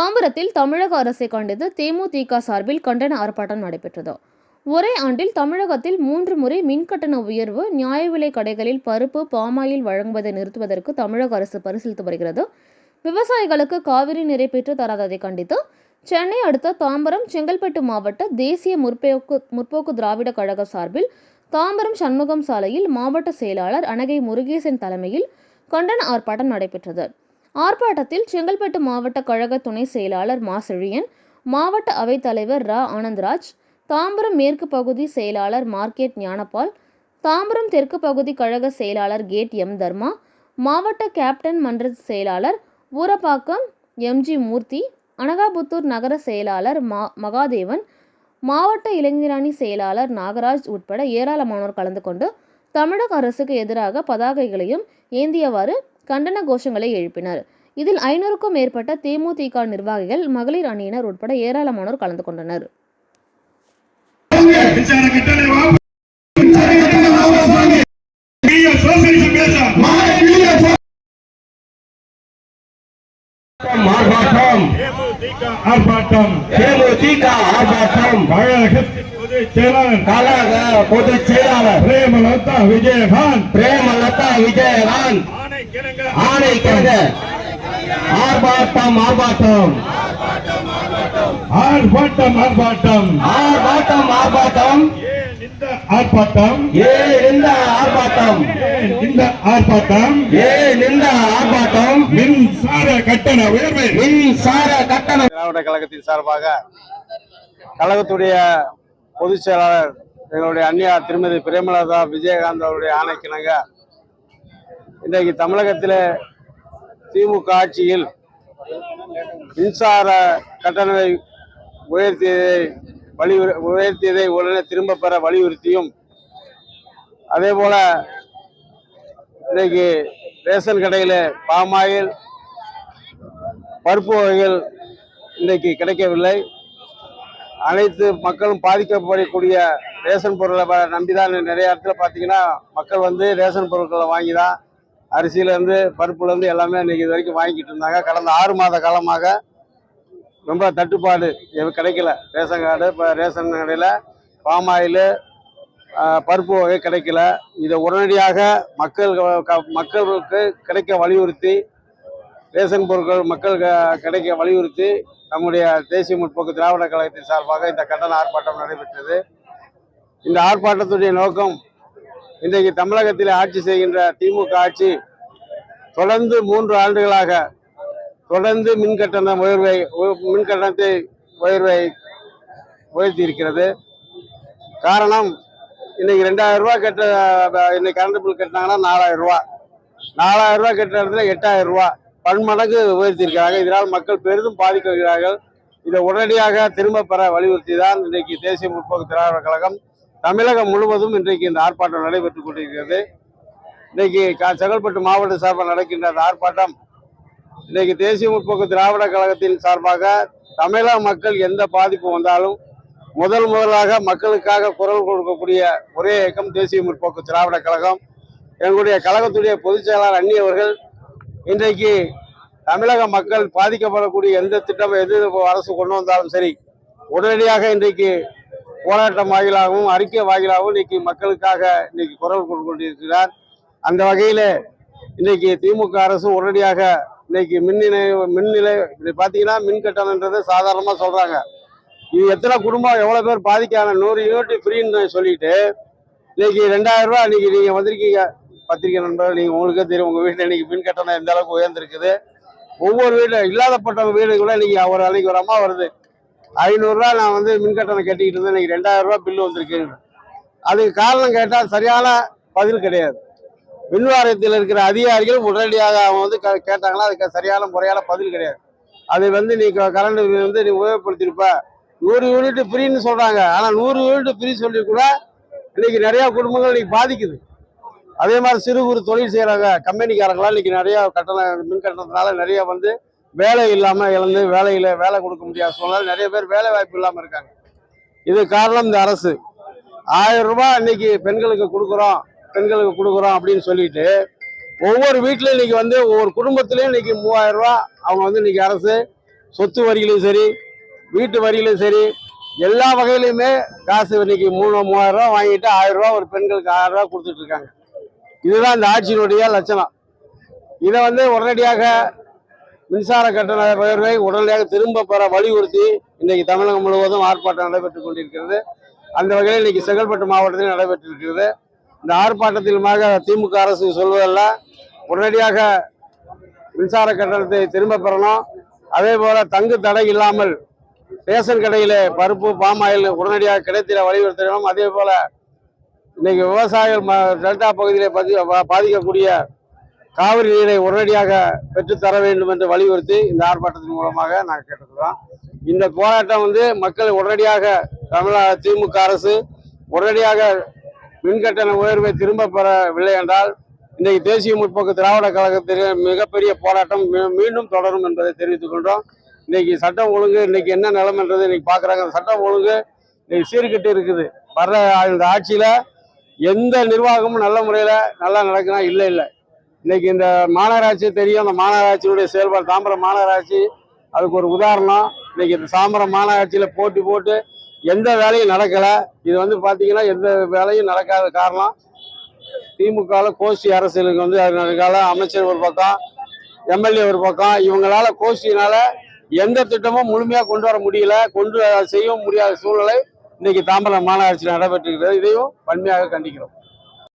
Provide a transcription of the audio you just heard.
தாம்பரத்தில் தமிழக அரசை கண்டித்து தேமுதிக சார்பில் கண்டன ஆர்ப்பாட்டம் நடைபெற்றது. ஒரே ஆண்டில் தமிழகத்தில் மூன்று முறை மின்கட்டண உயர்வு நியாய விலை கடைகளில் பருப்பு பாமாயில் வழங்குவதை நிறுத்துவதற்கு தமிழக அரசு பரிசீலித்து வருகிறது. விவசாயிகளுக்கு காவிரி நீரை பெற்று தராததை கண்டித்து சென்னை அடுத்த தாம்பரம் செங்கல்பட்டு மாவட்ட தேசிய முற்போக்கு முற்போக்கு திராவிட கழக சார்பில் தாம்பரம் சண்முகம் சாலையில் மாவட்ட செயலாளர் அனகை முருகேசன் தலைமையில் கண்டன ஆர்ப்பாட்டம் நடைபெற்றது. ஆர்ப்பாட்டத்தில் செங்கல்பட்டு மாவட்ட கழக துணை செயலாளர் மா செழியன் மாவட்ட அவைத்தலைவர் ரா. ஆனந்தராஜ் தாம்பரம் மேற்கு பகுதி செயலாளர் மார்க்கெட் ஞானபால் தாம்பரம் தெற்கு பகுதி கழக செயலாளர் கேட் எம். தர்மா மாவட்ட கேப்டன் மன்ற செயலாளர் ஊரப்பாக்கம் எம்ஜி மூர்த்தி அனகாபுத்தூர் நகர செயலாளர் மா. மகாதேவன் மாவட்ட இளைஞரணி செயலாளர் நாகராஜ் உட்பட ஏராளமானோர் கலந்து கொண்டு தமிழக அரசுக்கு எதிராக பதாகைகளையும் ஏந்தியவாறு கண்டன கோஷங்களை எழுப்பினர். இதில் ஐநூறுக்கும் மேற்பட்ட தேமுதிக நிர்வாகிகள் மகளிர் அணியினர் உட்பட ஏராளமானோர் கலந்து கொண்டனர். ஆர்ப்பாட்டம். தேமுதிக ஆர்ப்பாட்டம். பொதுச் செயலாளர் பிரேமலதா விஜயகாந்த். பிரேமலதா விஜயகாந்த். ஆணை கிழங்க ஆர்ப்பாட்டம் ஆர்ப்பாட்டம். ஆர்ப்பாட்டம் ஆர்ப்பாட்டம். ஆர்ப்பாட்டம் ஆர்ப்பாட்டம். ஏன் இந்த ஆர்ப்பாட்டம். ஏன் இந்த ஆர்ப்பாட்டம்? இந்த ஆர்ப்பாட்டம்? ஏன் இந்த ஆர்ப்பாட்டம்? மின்சார கட்டண உயர்வை. மின்சார கட்டணம் திராவிட கழகத்தின் சார்பாக கழகத்துடைய பொதுச் செயலாளர் எங்களுடைய அந்நியார் திருமதி பிரேமலதா விஜயகாந்த் அவருடைய ஆணைக்கிணங்க இன்றைக்கு தமிழகத்தில் திமுக ஆட்சியில் மின்சார கட்டணத்தை உயர்த்தியதை வலியுறு உயர்த்தியதை உடனே திரும்ப பெற வலியுறுத்தியும் அதே போல இன்றைக்கு ரேஷன் கடையில் பாமாயில் பருப்பு வகைகள் இன்றைக்கு கிடைக்கவில்லை. அனைத்து மக்களும் பாதிக்கப்படக்கூடிய ரேஷன் பொருளை வ- நம்பிதான் நிறைய இடத்துல பார்த்தீங்கன்னா மக்கள் வந்து ரேஷன் பொருட்களை வாங்கி தான் அரிசியிலேருந்து பருப்புலேருந்து எல்லாமே இன்றைக்கி இது வரைக்கும் வாங்கிட்டு இருந்தாங்க. கடந்த ஆறு மாத காலமாக ரொம்ப தட்டுப்பாடு எதுவும் கிடைக்கல. ரேஷன் கார்டு இப்போ ரேஷன் கடையில் பாம் ஆயிலு பருப்பு வகை கிடைக்கல. இதை உடனடியாக மக்கள் க- மக்களுக்கு கிடைக்க வலியுறுத்தி ரேஷன் பொருட்கள் மக்கள் கிடைக்க வலியுறுத்தி நம்முடைய தேசிய முற்போக்கு திராவிட கழகத்தின் சார்பாக இந்த கண்டன ஆர்ப்பாட்டம் நடைபெற்றது. இந்த ஆர்ப்பாட்டத்துடைய நோக்கம் இன்றைக்கு தமிழகத்தில் ஆட்சி செய்கின்ற திமுக ஆட்சி தொடர்ந்து மூன்று ஆண்டுகளாக தொடர்ந்து மின் கட்டண உயர்வை உ- மின் கட்டணத்தை உயர்வை உயர்த்தி இருக்கிறது. காரணம் இன்னைக்கு ரெண்டாயிரம் ரூபா கட்ட இன்னைக்கு கரண்ட் பில் கட்டினாங்கன்னா நாலாயிரம் ரூபா நாலாயிரம் ரூபா கட்டுற இடத்துல எட்டாயிரம் ரூபா பன்மடங்கு உயர்த்தியிருக்கிறாங்க இதனால் மக்கள் பெரிதும் பாதிக்கிறார்கள் இதை உடனடியாக திரும்ப பெற வலியுறுத்தி தான் இன்றைக்கு தேசிய முற்போக்கு திராவிட கழகம் தமிழகம் முழுவதும் இன்றைக்கு இந்த ஆர்ப்பாட்டம் நடைபெற்றுக் கொண்டிருக்கிறது. இன்றைக்கு செங்கல்பட்டு மாவட்ட சார்பாக நடக்கின்ற அந்த ஆர்ப்பாட்டம் இன்றைக்கு தேசிய முற்போக்கு திராவிட கழகத்தின் சார்பாக தமிழக மக்கள் எந்த பாதிப்பு வந்தாலும் முதல் முதலாக மக்களுக்காக குரல் கொடுக்கக்கூடிய ஒரே இயக்கம் தேசிய முற்போக்கு திராவிட கழகம். எங்களுடைய கழகத்துடைய பொதுச் செயலாளர் அண்ணி அவர்கள் இன்றைக்கு தமிழக மக்கள் பாதிக்கப்படக்கூடிய எந்த திட்டம் எது அரசு கொண்டு வந்தாலும் சரி உடனடியாக இன்றைக்கு போராட்டம் வாயிலாகவும் அறிக்கை வாயிலாகவும் இன்னைக்கு மக்களுக்காக இன்னைக்கு குரல் கொடுத்து கொண்டிருக்கிறார். அந்த வகையில் இன்னைக்கு திமுக அரசு உடனடியாக இன்னைக்கு மின் நிலைய மின் நிலை இப்படி பார்த்தீங்கன்னா மின் கட்டணன்றது சாதாரணமாக சொல்கிறாங்க இது எத்தனை குடும்பம் எவ்வளோ பேர் பாதிக்கான நூறு யூனிட் ஃப்ரீன்னு சொல்லிட்டு இன்னைக்கு ரெண்டாயிரம் ரூபா இன்னைக்கு நீங்கள் வந்திருக்கீங்க. பத்திரிகை நண்பர்கள் நீங்கள் உங்களுக்கே தெரியும் உங்கள் வீட்டில் இன்னைக்கு மின் கட்டணம் எந்த அளவுக்கு உயர்ந்திருக்குது. ஒவ்வொரு வீட்டில் இல்லாதப்பட்ட வீடு கூட இன்னைக்கு ஒரு அன்னைக்கு ஒரு அம்மா வருது. ஐநூறுரூவா நான் வந்து மின் கட்டணம் கட்டிக்கிட்டு இருந்தேன். இன்னைக்கு ரெண்டாயிரம் ரூபா பில்லு வந்திருக்கு. அதுக்கு காரணம் கேட்டால் சரியான பதில் கிடையாது. மின் வாரியத்தில் இருக்கிற அதிகாரிகள் உடனடியாக அவங்க வந்து கேட்டாங்கன்னா அதுக்கு சரியான முறையான பதில் கிடையாது. அது வந்து நீ கரண்ட் வந்து நீ உபயோகப்படுத்தியிருப்ப. நூறு யூனிட் ஃப்ரீன்னு சொல்கிறாங்க ஆனால் நூறு யூனிட் ஃப்ரீ சொல்லி கூட இன்னைக்கு நிறையா குடும்பங்கள் இன்னைக்கு பாதிக்குது. அதே மாதிரி சிறு குறு தொழில் செய்கிறாங்க கம்பெனிக்காரங்களாம் இன்னைக்கு நிறையா கட்டணம் மின் கட்டணத்தினால நிறைய வந்து வேலை இல்லாமல் இழந்து வேலையில் வேலை கொடுக்க முடியாத சூழ்நிலை நிறைய பேர் வேலை வாய்ப்பு இல்லாமல் இருக்காங்க. இது காரணம் இந்த அரசு. ஆயிரம் ரூபாய் இன்னைக்கு பெண்களுக்கு கொடுக்குறோம் பெண்களுக்கு கொடுக்குறோம் அப்படின்னு சொல்லிட்டு ஒவ்வொரு வீட்டிலையும் இன்னைக்கு வந்து ஒவ்வொரு குடும்பத்திலையும் இன்னைக்கு மூவாயிரம் ரூபா அவங்க வந்து இன்னைக்கு அரசு சொத்து வரிகளையும் சரி வீட்டு வரியிலும் சரி எல்லா வகையிலையுமே காசு இன்னைக்கு மூணு மூவாயிரம் ரூபா வாங்கிட்டு ஆயிரம் ரூபா ஒரு பெண்களுக்கு ஆயிரம் ரூபா கொடுத்துட்டு இருக்காங்க. இதுதான் இந்த ஆட்சியினுடைய லட்சணம். இதை வந்து உடனடியாக மின்சார கட்டண உயர்வை உடனடியாக திரும்ப பெற வலியுறுத்தி இன்னைக்கு தமிழகம் முழுவதும் ஆர்ப்பாட்டம் நடைபெற்றுக் கொண்டிருக்கிறது. அந்த வகையில் இன்னைக்கு செங்கல்பட்டு மாவட்டத்தில் நடைபெற்றிருக்கிறது. இந்த ஆர்ப்பாட்டத்திலுமாக திமுக அரசு சொல்வதெல்லாம் உடனடியாக மின்சார கட்டணத்தை திரும்ப பெறணும் அதே போல தங்கு தடை இல்லாமல் ரேஷன் கடையில் பருப்பு பாமாயில் உடனடியாக கிடைத்திட வலியுறுத்தணும். அதே போல இன்னைக்கு விவசாயிகள் ம- டெல்டா பகுதியில் பா- பாதிக்கக்கூடிய காவிரி நீரை உடனடியாக பெற்றுத்தர வேண்டும் என்று வலியுறுத்தி இந்த ஆர்ப்பாட்டத்தின் மூலமாக நாங்கள் கேட்டுக்கிறோம் இந்த போராட்டம் வந்து மக்கள் உடனடியாக தமிழக திமுக அரசு உடனடியாக மின்கட்டண உயர்வை திரும்ப பெறவில்லை என்றால் இன்றைக்கு தேசிய முற்போக்கு திராவிட கழகத்திற்கு மிகப்பெரிய போராட்டம் மீ- மீண்டும் தொடரும் என்பதை தெரிவித்துக் கொண்டோம் இன்னைக்கு சட்டம் ஒழுங்கு இன்னைக்கு என்ன நிலைமைன்றது இன்னைக்கு பார்க்குறாங்க. அந்த சட்டம் ஒழுங்கு இன்னைக்கு சீர்கெட்டு இருக்குது. வர்ற இந்த ஆட்சியில எந்த நிர்வாகமும் நல்ல முறையில் நல்லா நடக்குதா இல்லை இல்லை. இன்னைக்கு இந்த மாநகராட்சி தெரியும் அந்த மாநகராட்சியினுடைய செயல்பாடு தாம்பரம் மாநகராட்சி அதுக்கு ஒரு உதாரணம். இன்னைக்கு இந்த தாம்பரம் மாநகராட்சியில் போட்டி போட்டு எந்த வேலையும் நடக்கலை. இது வந்து பார்த்தீங்கன்னா எந்த வேலையும் நடக்காத காரணம். திமுகவில் கோஷ்டி அரசியலுக்கு வந்து அதனால அமைச்சர் ஒரு பக்கம் எம்எல்ஏ ஒரு பக்கம். இவங்களால கோஷ்டினால எந்த திட்டமும் முழுமையாக கொண்டு வர முடியல. கொண்டு செய்யவும் முடியாத சூழ்நிலை இன்னைக்கு தாம்பரம் மாநகராட்சியில் நடைபெற்றிருக்கிறது. இதையும் வன்மையாக கண்டிக்கிறோம்.